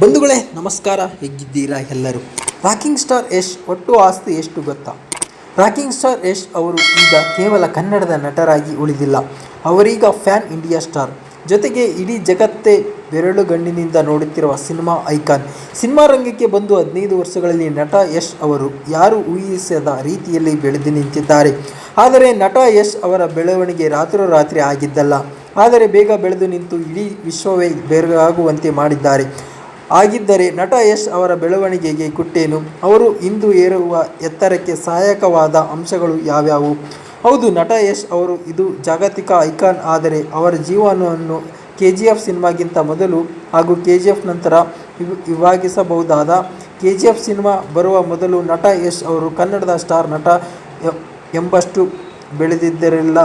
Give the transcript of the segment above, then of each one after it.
ಬಂಧುಗಳೇ, ನಮಸ್ಕಾರ. ಹೇಗಿದ್ದೀರಾ ಎಲ್ಲರೂ? ರಾಕಿಂಗ್ ಸ್ಟಾರ್ ಯಶ್, ಒಟ್ಟು ಆಸ್ತಿ ಎಷ್ಟು ಗೊತ್ತಾ? ರಾಕಿಂಗ್ ಸ್ಟಾರ್ ಯಶ್ ಅವರು ಈಗ ಕೇವಲ ಕನ್ನಡದ ನಟರಾಗಿ ಉಳಿದಿಲ್ಲ. ಅವರೀಗ ಫ್ಯಾನ್ ಇಂಡಿಯಾ ಸ್ಟಾರ್. ಜೊತೆಗೆ ಇಡೀ ಜಗತ್ತೇ ಬೆರಳುಗಣ್ಣಿನಿಂದ ನೋಡುತ್ತಿರುವ ಸಿನಿಮಾ ಐಕಾನ್. ಸಿನಿಮಾ ರಂಗಕ್ಕೆ ಬಂದು ಹದಿನೈದು ವರ್ಷಗಳಲ್ಲಿ ನಟ ಯಶ್ ಅವರು ಯಾರು ಊಹಿಸದ ರೀತಿಯಲ್ಲಿ ಬೆಳೆದು ನಿಂತಿದ್ದಾರೆ. ಆದರೆ ನಟ ಯಶ್ ಅವರ ಬೆಳವಣಿಗೆ ರಾತ್ರೋರಾತ್ರಿ ಆಗಿದ್ದಲ್ಲ. ಆದರೆ ಬೇಗ ಬೆಳೆದು ನಿಂತು ಇಡೀ ವಿಶ್ವವೇ ಬೆರಗಾಗುವಂತೆ ಮಾಡಿದ್ದಾರೆ. ಆಗಿದ್ದರೆ ನಟ ಯಶ್ ಅವರ ಬೆಳವಣಿಗೆಗೆ ಕುಟ್ಟೇನು. ಅವರು ಇಂದು ಏರುವ ಎತ್ತರಕ್ಕೆ ಸಹಾಯಕವಾದ ಅಂಶಗಳು ಯಾವ್ಯಾವು? ಹೌದು, ನಟ ಯಶ್ ಅವರು ಇದು ಜಾಗತಿಕ ಐಕಾನ್. ಆದರೆ ಅವರ ಜೀವನವನ್ನು ಕೆ ಜಿ ಎಫ್ ಸಿನಿಮಾಗಿಂತ ಮೊದಲು ಹಾಗೂ ಕೆ ಜಿ ಎಫ್ ನಂತರ ವಿಭಾಗಿಸಬಹುದಾದ ಕೆ ಜಿ ಎಫ್ ಸಿನಿಮಾ ಬರುವ ಮೊದಲು ನಟ ಯಶ್ ಅವರು ಕನ್ನಡದ ಸ್ಟಾರ್ ನಟ ಎಂಬಷ್ಟು ಬೆಳೆದಿದ್ದರಿಲ್ಲ.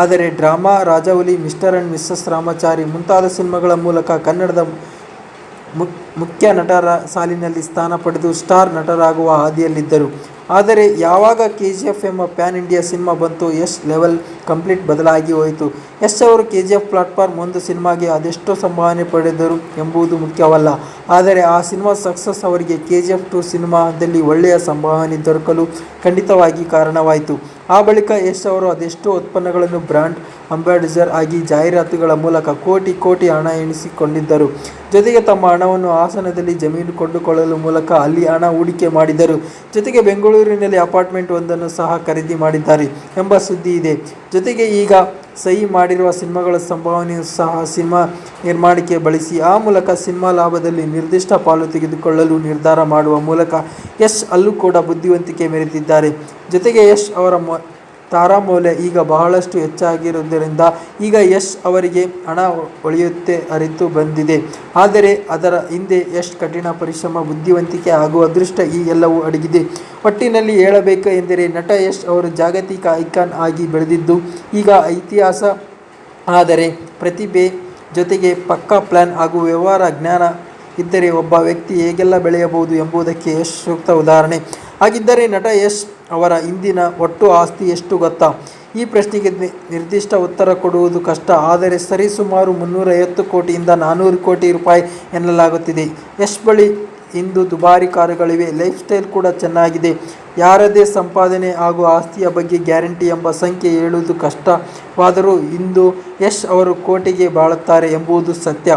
ಆದರೆ ಡ್ರಾಮಾ ರಾಜವಲಿ ಮಿಸ್ಟರ್ ಆ್ಯಂಡ್ ಮಿಸ್ಸಸ್ ರಾಮಾಚಾರಿ ಮುಂತಾದ ಸಿನಿಮಾಗಳ ಮೂಲಕ ಕನ್ನಡದ ಮುಖ್ಯ ನಟರ ಸಾಲಿನಲ್ಲಿ ಸ್ಥಾನ ಪಡೆದು ಸ್ಟಾರ್ ನಟರಾಗುವ ಹಾದಿಯಲ್ಲಿದ್ದರು. ಆದರೆ ಯಾವಾಗ ಕೆ ಜಿ ಎಫ್ ಎಂಬ ಪ್ಯಾನ್ ಇಂಡಿಯಾ ಸಿನಿಮಾ ಬಂತು ಯಶ್ ಲೆವೆಲ್ ಕಂಪ್ಲೀಟ್ ಬದಲಾಗಿ ಹೋಯಿತು. ಯಶ್ ಅವರು ಕೆ ಜಿ ಎಫ್ ಪ್ಲಾಟ್ಫಾರ್ಮ್ ಒಂದು ಸಿನಿಮಾಗೆ ಅದೆಷ್ಟು ಸಂಭಾವನೆ ಪಡೆದರು ಎಂಬುದು ಮುಖ್ಯವಲ್ಲ. ಆದರೆ ಆ ಸಿನಿಮಾ ಸಕ್ಸಸ್ ಅವರಿಗೆ ಕೆ ಜಿ ಎಫ್ ಟು ಸಿನಿಮಾದಲ್ಲಿ ಒಳ್ಳೆಯ ಸಂಭಾವನೆ ದೊರಕಲು ಖಂಡಿತವಾಗಿ ಕಾರಣವಾಯಿತು. ಆ ಬಳಿಕ ಯಶ್ ಅವರು ಅದೆಷ್ಟೋ ಉತ್ಪನ್ನಗಳನ್ನು ಬ್ರ್ಯಾಂಡ್ ಅಂಬಾಸಿಡರ್ ಆಗಿ ಜಾಹೀರಾತುಗಳ ಮೂಲಕ ಕೋಟಿ ಕೋಟಿ ಹಣ ಎಣಿಸಿಕೊಂಡಿದ್ದರು. ಜೊತೆಗೆ ತಮ್ಮ ಹಣವನ್ನು ಹಾಸನದಲ್ಲಿ ಜಮೀನು ಕೊಂಡುಕೊಳ್ಳಲು ಮೂಲಕ ಅಲ್ಲಿ ಹಣ ಹೂಡಿಕೆ ಮಾಡಿದರು. ಜೊತೆಗೆ ಬೆಂಗಳೂರಿನಲ್ಲಿ ಅಪಾರ್ಟ್ಮೆಂಟ್ ಒಂದನ್ನು ಸಹ ಖರೀದಿ ಮಾಡಿದ್ದಾರೆ ಎಂಬ ಸುದ್ದಿ ಇದೆ. ಜೊತೆಗೆ ಈಗ ಸಹಿ ಮಾಡಿರುವ ಸಿನಿಮಾಗಳ ಸಂಭಾವನೆಯು ಸಹ ಸಿನಿಮಾ ನಿರ್ಮಾಣಕ್ಕೆ ಬಳಸಿ, ಆ ಮೂಲಕ ಸಿನಿಮಾ ಲಾಭದಲ್ಲಿ ನಿರ್ದಿಷ್ಟ ಪಾಲು ತೆಗೆದುಕೊಳ್ಳಲು ನಿರ್ಧಾರ ಮಾಡುವ ಮೂಲಕ ಯಶ್ ಅಲ್ಲೂ ಕೂಡ ಬುದ್ಧಿವಂತಿಕೆ ಮೆರೆದಿದ್ದಾರೆ. ಜೊತೆಗೆ ಯಶ್ ಅವರ ಮೊ ತಾರಾಮೌಲ್ಯ ಈಗ ಬಹಳಷ್ಟು ಹೆಚ್ಚಾಗಿರುವುದರಿಂದ ಈಗ ಯಶ್ ಅವರಿಗೆ ಹಣ ಒಳಿಯುತ್ತೆ ಅರಿತು ಬಂದಿದೆ. ಆದರೆ ಅದರ ಹಿಂದೆ ಯಶ್ ಕಠಿಣ ಪರಿಶ್ರಮ, ಬುದ್ಧಿವಂತಿಕೆ ಹಾಗೂ ಅದೃಷ್ಟ ಈ ಎಲ್ಲವೂ ಅಡಗಿದೆ. ಒಟ್ಟಿನಲ್ಲಿ ಹೇಳಬೇಕು ಎಂದರೆ ನಟ ಯಶ್ ಅವರು ಜಾಗತಿಕ ಐಕಾನ್ ಆಗಿ ಬೆಳೆದಿದ್ದು, ಈಗ ಇತಿಹಾಸ ಆದರೆ ಪ್ರತಿಭೆ ಜೊತೆಗೆ ಪಕ್ಕಾ ಪ್ಲ್ಯಾನ್ ಹಾಗೂ ವ್ಯವಹಾರ ಜ್ಞಾನ ಇದ್ದರೆ ಒಬ್ಬ ವ್ಯಕ್ತಿ ಹೇಗೆಲ್ಲ ಬೆಳೆಯಬಹುದು ಎಂಬುದಕ್ಕೆ ಯಶ್ ಸೂಕ್ತ ಉದಾಹರಣೆ. ಹಾಗಿದ್ದರೆ ನಟ ಯಶ್ ಅವರ ಇಂದಿನ ಒಟ್ಟು ಆಸ್ತಿ ಎಷ್ಟು ಗೊತ್ತಾ? ಈ ಪ್ರಶ್ನೆಗೆ ನಿರ್ದಿಷ್ಟ ಉತ್ತರ ಕೊಡುವುದು ಕಷ್ಟ. ಆದರೆ ಸರಿಸುಮಾರು ಮುನ್ನೂರೈವತ್ತು ಕೋಟಿಯಿಂದ ನಾನ್ನೂರು ಕೋಟಿ ರೂಪಾಯಿ ಎನ್ನಲಾಗುತ್ತಿದೆ. ಯಶ್ ಬಳಿ ಇಂದು ದುಬಾರಿ ಕಾರುಗಳಿವೆ. ಲೈಫ್ ಸ್ಟೈಲ್ ಕೂಡ ಚೆನ್ನಾಗಿದೆ. ಯಾರದೇ ಸಂಪಾದನೆ ಹಾಗೂ ಆಸ್ತಿಯ ಬಗ್ಗೆ ಗ್ಯಾರಂಟಿ ಎಂಬ ಸಂಖ್ಯೆ ಹೇಳುವುದು ಕಷ್ಟವಾದರೂ ಇಂದು ಯಶ್ ಅವರು ಕೋಟಿಗೆ ಬಾಳುತ್ತಾರೆ ಎಂಬುದು ಸತ್ಯ.